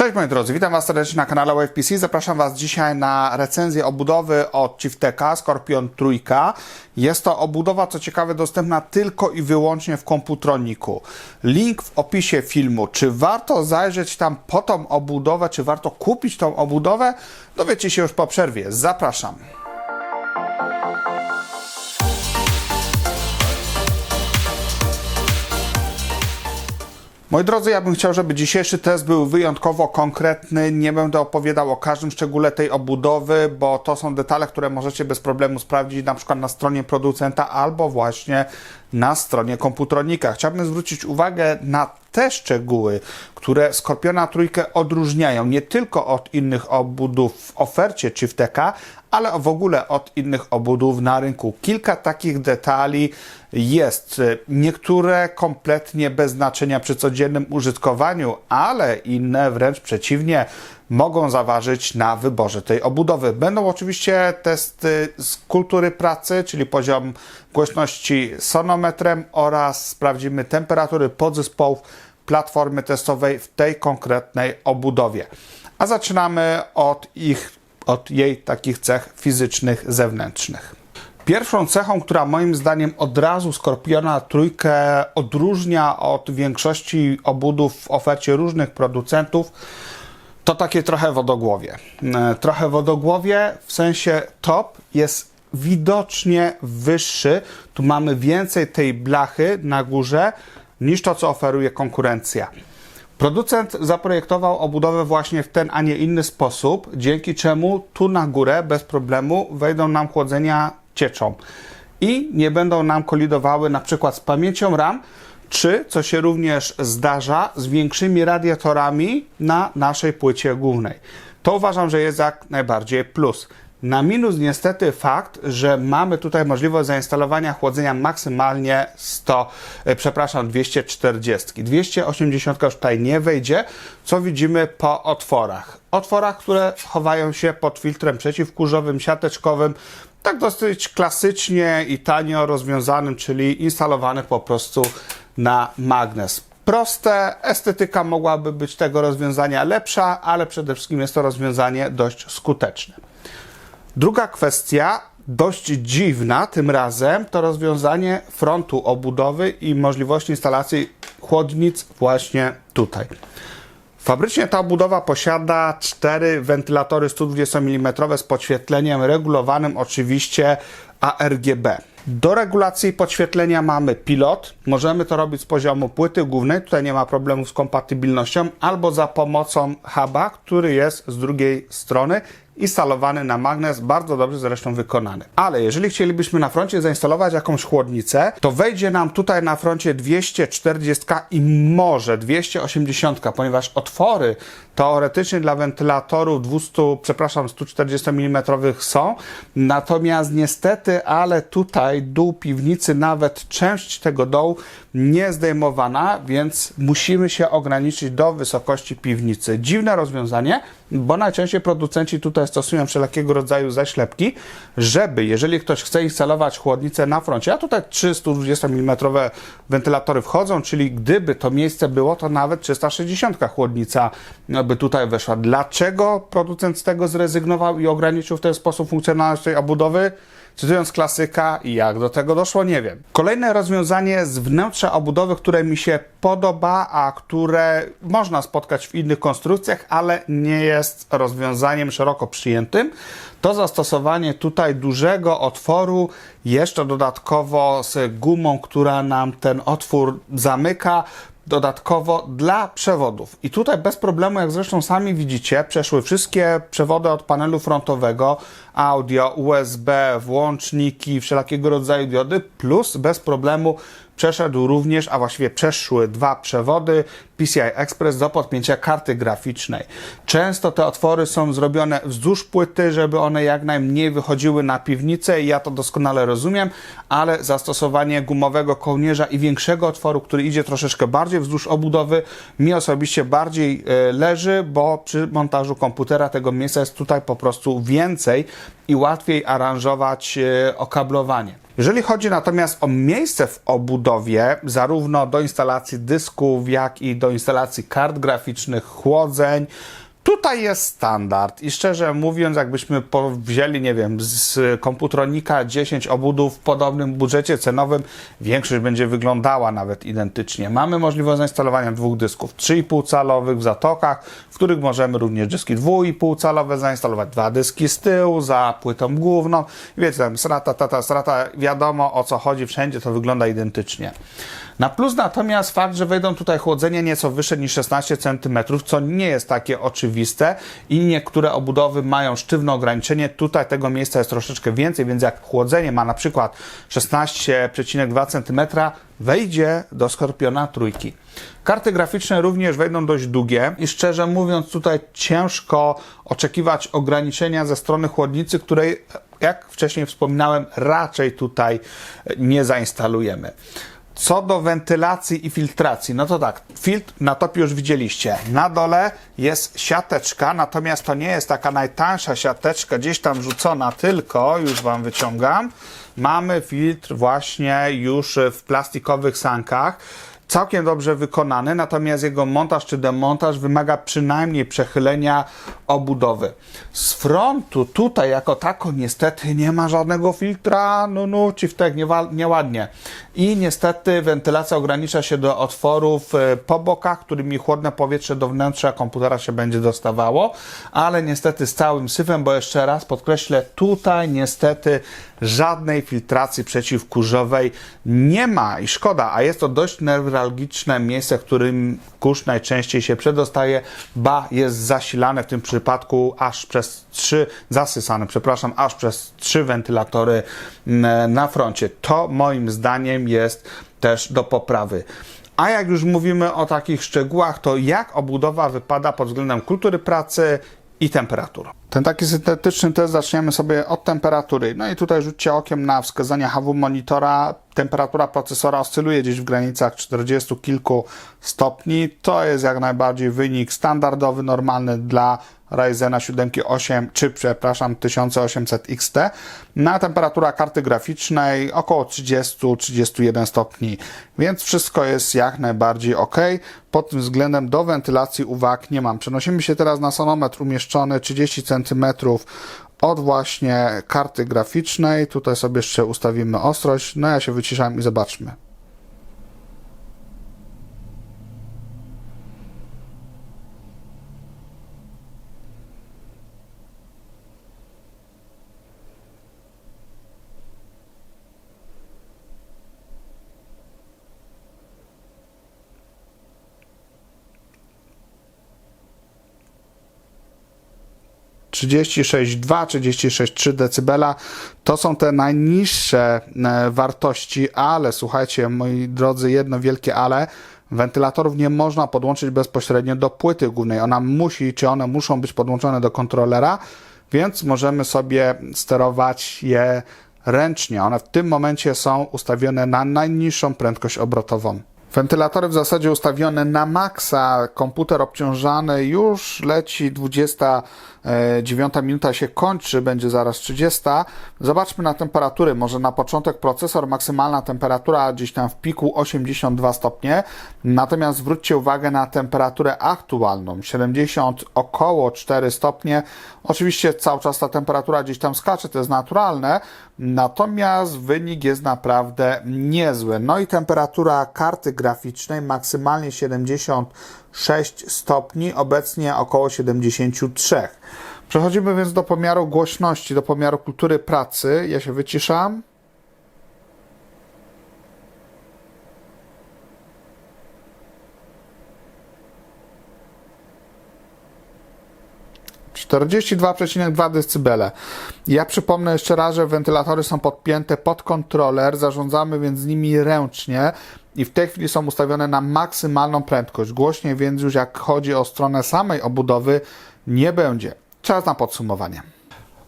Cześć moi drodzy, witam Was serdecznie na kanale WebPC. Zapraszam Was dzisiaj na recenzję obudowy od Chifteka Scorpion Trójka. Jest to obudowa, co ciekawe, dostępna tylko i wyłącznie w komputroniku. Link w opisie filmu. Czy warto zajrzeć tam po tą obudowę, czy warto kupić tą obudowę? Dowiecie się już po przerwie. Zapraszam. Moi drodzy, ja bym chciał, żeby dzisiejszy test był wyjątkowo konkretny. Nie będę opowiadał o każdym szczególe tej obudowy, bo to są detale, które możecie bez problemu sprawdzić na przykład na stronie producenta albo właśnie na stronie komputronika. Chciałbym zwrócić uwagę na te szczegóły, które Skorpiona Trójkę odróżniają nie tylko od innych obudów w ofercie czy w TK, ale w ogóle od innych obudów na rynku. Kilka takich detali jest. Niektóre kompletnie bez znaczenia przy codziennym użytkowaniu, ale inne wręcz przeciwnie mogą zaważyć na wyborze tej obudowy. Będą oczywiście testy z kultury pracy, czyli poziom głośności sonometrem oraz sprawdzimy temperatury podzespołów platformy testowej w tej konkretnej obudowie. A zaczynamy od ich, od jej takich cech fizycznych, zewnętrznych. Pierwszą cechą, która moim zdaniem od razu Skorpiona trójkę odróżnia od większości obudów w ofercie różnych producentów, to takie trochę wodogłowie. E, Trochę wodogłowie w sensie top jest widocznie wyższy. Tu mamy więcej tej blachy na górze niż to, co oferuje konkurencja. Producent zaprojektował obudowę właśnie w ten, a nie inny sposób, dzięki czemu tu na górę bez problemu wejdą nam chłodzenia cieczą i nie będą nam kolidowały na przykład z pamięcią RAM, czy, co się również zdarza, z większymi radiatorami na naszej płycie głównej. To uważam, że jest jak najbardziej plus. Na minus niestety fakt, że mamy tutaj możliwość zainstalowania chłodzenia maksymalnie 100, e, przepraszam, 240. 280 już tutaj nie wejdzie, co widzimy po otworach. Otworach, które chowają się pod filtrem przeciwkurzowym, siateczkowym, tak dosyć klasycznie i tanio rozwiązanym, czyli instalowanych po prostu na magnes. Proste, estetyka mogłaby być tego rozwiązania lepsza, ale przede wszystkim jest to rozwiązanie dość skuteczne. Druga kwestia, dość dziwna tym razem, to rozwiązanie frontu obudowy i możliwości instalacji chłodnic właśnie tutaj. Fabrycznie ta obudowa posiada cztery wentylatory 120 mm z podświetleniem regulowanym oczywiście ARGB. Do regulacji podświetlenia mamy pilot. Możemy to robić z poziomu płyty głównej, tutaj nie ma problemu z kompatybilnością, albo za pomocą huba, który jest z drugiej strony instalowany na magnes, bardzo dobrze zresztą wykonany. Ale jeżeli chcielibyśmy na froncie zainstalować jakąś chłodnicę, to wejdzie nam tutaj na froncie 240 i może 280, ponieważ otwory teoretycznie dla wentylatorów 200, przepraszam, 140 mm są, natomiast niestety, ale tutaj dół piwnicy, nawet część tego dołu nie zdejmowana, więc musimy się ograniczyć do wysokości piwnicy. Dziwne rozwiązanie, bo najczęściej producenci tutaj stosują wszelkiego rodzaju zaślepki, żeby jeżeli ktoś chce instalować chłodnicę na froncie, a tutaj 320 mm wentylatory wchodzą, czyli gdyby to miejsce było, to nawet 360 chłodnica by tutaj weszła. Dlaczego producent z tego zrezygnował i ograniczył w ten sposób funkcjonalność tej obudowy? Cytując klasyka, jak do tego doszło, nie wiem. Kolejne rozwiązanie z wnętrza obudowy, które mi się podoba, a które można spotkać w innych konstrukcjach, ale nie jest rozwiązaniem szeroko przyjętym, to zastosowanie tutaj dużego otworu, jeszcze dodatkowo z gumą, która nam ten otwór zamyka, dodatkowo dla przewodów. I tutaj bez problemu, jak zresztą sami widzicie, przeszły wszystkie przewody od panelu frontowego, audio, USB, włączniki, wszelakiego rodzaju diody, plus bez problemu przeszedł również, a właściwie przeszły dwa przewody PCI Express do podpięcia karty graficznej. Często te otwory są zrobione wzdłuż płyty, żeby one jak najmniej wychodziły na piwnicę i ja to doskonale rozumiem, ale zastosowanie gumowego kołnierza i większego otworu, który idzie troszeczkę bardziej wzdłuż obudowy, mi osobiście bardziej e, leży, bo przy montażu komputera tego miejsca jest tutaj po prostu więcej i łatwiej aranżować e, okablowanie. Jeżeli chodzi natomiast o miejsce w obudowie, zarówno do instalacji dysków, jak i do instalacji kart graficznych, chłodzeń, Tutaj jest standard i szczerze mówiąc, jakbyśmy wzięli, nie wiem, z komputronika 10 obudów w podobnym budżecie cenowym, większość będzie wyglądała nawet identycznie. Mamy możliwość zainstalowania dwóch dysków 3,5 calowych w zatokach, w których możemy również dyski 2,5 calowe zainstalować, dwa dyski z tyłu za płytą główną. Wiecie, tam strata, tata, strata, wiadomo o co chodzi, wszędzie to wygląda identycznie. Na plus natomiast fakt, że wejdą tutaj chłodzenie nieco wyższe niż 16 cm, co nie jest takie oczywiste i niektóre obudowy mają sztywne ograniczenie. Tutaj tego miejsca jest troszeczkę więcej, więc jak chłodzenie ma na przykład 16,2 cm, wejdzie do Skorpiona trójki. Karty graficzne również wejdą dość długie i szczerze mówiąc tutaj ciężko oczekiwać ograniczenia ze strony chłodnicy, której jak wcześniej wspominałem raczej tutaj nie zainstalujemy. Co do wentylacji i filtracji, no to tak, filtr na topie już widzieliście. Na dole jest siateczka, natomiast to nie jest taka najtańsza siateczka gdzieś tam rzucona, tylko już Wam wyciągam. Mamy filtr właśnie już w plastikowych sankach całkiem dobrze wykonany, natomiast jego montaż czy demontaż wymaga przynajmniej przechylenia obudowy. Z frontu tutaj jako tako niestety nie ma żadnego filtra, no no, ci w niewa- nieładnie. I niestety wentylacja ogranicza się do otworów e, po bokach, którymi chłodne powietrze do wnętrza komputera się będzie dostawało, ale niestety z całym syfem, bo jeszcze raz podkreślę, tutaj niestety żadnej filtracji przeciwkurzowej nie ma i szkoda, a jest to dość newralgiczne miejsce, w którym kurz najczęściej się przedostaje, ba jest zasilane w tym przypadku aż przez trzy, zasysane, przepraszam, aż przez trzy wentylatory mm, na froncie. To moim zdaniem jest też do poprawy. A jak już mówimy o takich szczegółach, to jak obudowa wypada pod względem kultury pracy i temperatur. Ten taki syntetyczny test zaczniemy sobie od temperatury. No i tutaj rzućcie okiem na wskazania HW monitora. Temperatura procesora oscyluje gdzieś w granicach 40 kilku stopni. To jest jak najbardziej wynik standardowy, normalny dla Ryzena 7 8 czy przepraszam 1800 XT. Na temperatura karty graficznej około 30-31 stopni, więc wszystko jest jak najbardziej ok. Pod tym względem do wentylacji uwag nie mam. Przenosimy się teraz na sonometr umieszczony 30 cm od właśnie karty graficznej. Tutaj sobie jeszcze ustawimy ostrość. No ja się wyciszam i zobaczmy. Trzydzieści sześć dwa, trzydzieści sześć trzy decybela to są te najniższe e, wartości, ale słuchajcie, moi drodzy, jedno wielkie ale. Wentylatorów nie można podłączyć bezpośrednio do płyty głównej. Ona musi, czy one muszą być podłączone do kontrolera, więc możemy sobie sterować je ręcznie. One w tym momencie są ustawione na najniższą prędkość obrotową. Wentylatory w zasadzie ustawione na maksa, komputer obciążany, już leci 29 minuta się kończy, będzie zaraz 30. Zobaczmy na temperatury, może na początek procesor, maksymalna temperatura gdzieś tam w piku 82 stopnie, natomiast zwróćcie uwagę na temperaturę aktualną, 70 około 4 stopnie. Oczywiście cały czas ta temperatura gdzieś tam skacze, to jest naturalne, natomiast wynik jest naprawdę niezły. No i temperatura karty graficznej maksymalnie 76 stopni, obecnie około 73. Przechodzimy więc do pomiaru głośności, do pomiaru kultury pracy. Ja się wyciszam. Czterdzieści dwa przecinek dwa decybele. Ja przypomnę jeszcze raz, że wentylatory są podpięte pod kontroler, zarządzamy więc nimi ręcznie i w tej chwili są ustawione na maksymalną prędkość. Głośniej więc już jak chodzi o stronę samej obudowy nie będzie. Czas na podsumowanie.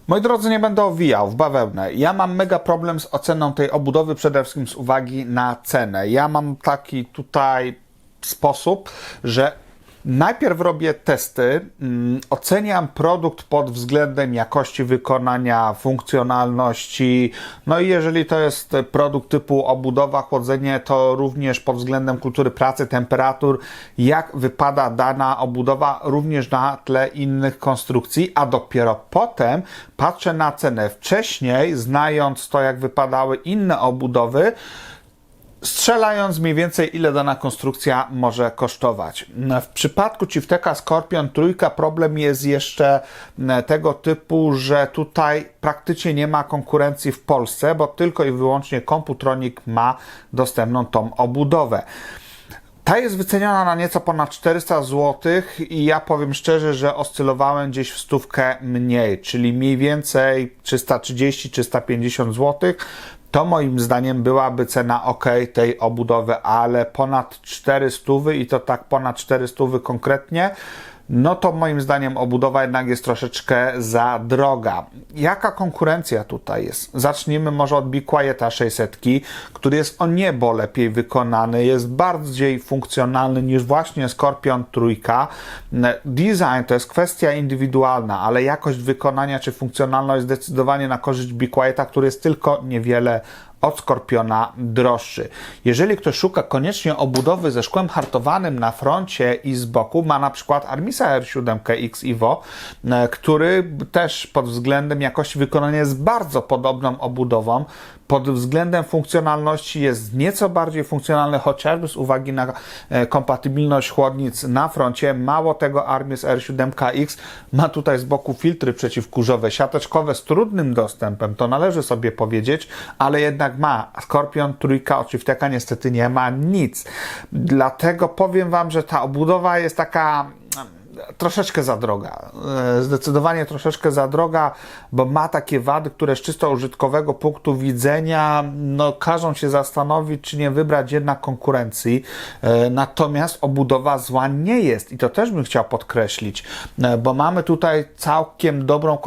Moi drodzy, nie będę owijał w bawełnę. Ja mam mega problem z oceną tej obudowy, przede wszystkim z uwagi na cenę. Ja mam taki tutaj sposób, że Najpierw robię testy, mm, oceniam produkt pod względem jakości wykonania, funkcjonalności. No i jeżeli to jest produkt typu obudowa, chłodzenie, to również pod względem kultury pracy, temperatur, jak wypada dana obudowa, również na tle innych konstrukcji, a dopiero potem patrzę na cenę. Wcześniej, znając to, jak wypadały inne obudowy, strzelając mniej więcej ile dana konstrukcja może kosztować. W przypadku Cifteka Scorpion trójka problem jest jeszcze tego typu, że tutaj praktycznie nie ma konkurencji w Polsce, bo tylko i wyłącznie Computronic ma dostępną tą obudowę. Ta jest wyceniona na nieco ponad 400 zł i ja powiem szczerze, że oscylowałem gdzieś w stówkę mniej, czyli mniej więcej 330-350 zł. To moim zdaniem byłaby cena ok tej obudowy, ale ponad 400 i to tak ponad 400 konkretnie no to moim zdaniem obudowa jednak jest troszeczkę za droga. Jaka konkurencja tutaj jest? Zacznijmy może od Be Quieta 600, który jest o niebo lepiej wykonany, jest bardziej funkcjonalny niż właśnie Scorpion trójka. Design to jest kwestia indywidualna, ale jakość wykonania czy funkcjonalność zdecydowanie na korzyść Be Quieta, który jest tylko niewiele od Skorpiona droższy. Jeżeli ktoś szuka koniecznie obudowy ze szkłem hartowanym na froncie i z boku, ma na przykład Armisa R7 X Evo, e, który też pod względem jakości wykonania jest bardzo podobną obudową. Pod względem funkcjonalności jest nieco bardziej funkcjonalny, chociażby z uwagi na e, kompatybilność chłodnic na froncie. Mało tego, Armis R7KX ma tutaj z boku filtry przeciwkurzowe, siateczkowe z trudnym dostępem, to należy sobie powiedzieć, ale jednak ma. Scorpion trójka od niestety nie ma nic. Dlatego powiem Wam, że ta obudowa jest taka troszeczkę za droga. E, zdecydowanie troszeczkę za droga, bo ma takie wady, które z czysto użytkowego punktu widzenia no, każą się zastanowić, czy nie wybrać jednak konkurencji. E, natomiast obudowa zła nie jest i to też bym chciał podkreślić, e, bo mamy tutaj całkiem dobrą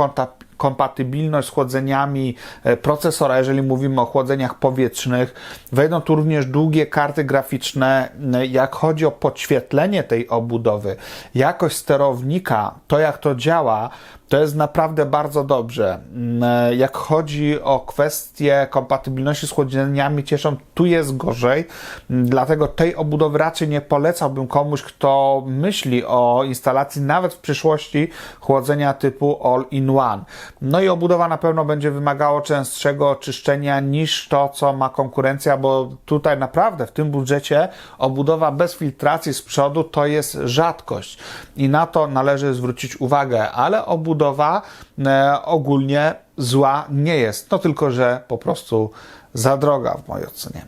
kompatybilność z chłodzeniami procesora, jeżeli mówimy o chłodzeniach powietrznych. Wejdą tu również długie karty graficzne. Jak chodzi o podświetlenie tej obudowy, jakość sterownika, to jak to działa, to jest naprawdę bardzo dobrze. Mm, jak chodzi o kwestie kompatybilności z chłodzeniami cieszą, tu jest gorzej, mm, dlatego tej obudowy raczej nie polecałbym komuś, kto myśli o instalacji nawet w przyszłości chłodzenia typu all-in-one. No i obudowa na pewno będzie wymagało częstszego oczyszczenia niż to, co ma konkurencja, bo tutaj naprawdę w tym budżecie obudowa bez filtracji z przodu to jest rzadkość i na to należy zwrócić uwagę, ale obudowa budowa e, ogólnie zła nie jest. No tylko, że po prostu za droga w mojej ocenie.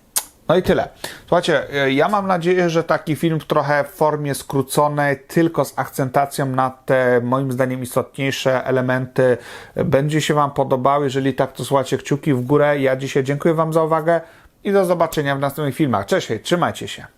No i tyle. Słuchajcie, e, ja mam nadzieję, że taki film trochę w formie skróconej, tylko z akcentacją na te moim zdaniem istotniejsze elementy będzie się Wam podobał. Jeżeli tak, to słuchajcie kciuki w górę. Ja dzisiaj dziękuję Wam za uwagę i do zobaczenia w następnych filmach. Cześć, trzymajcie się.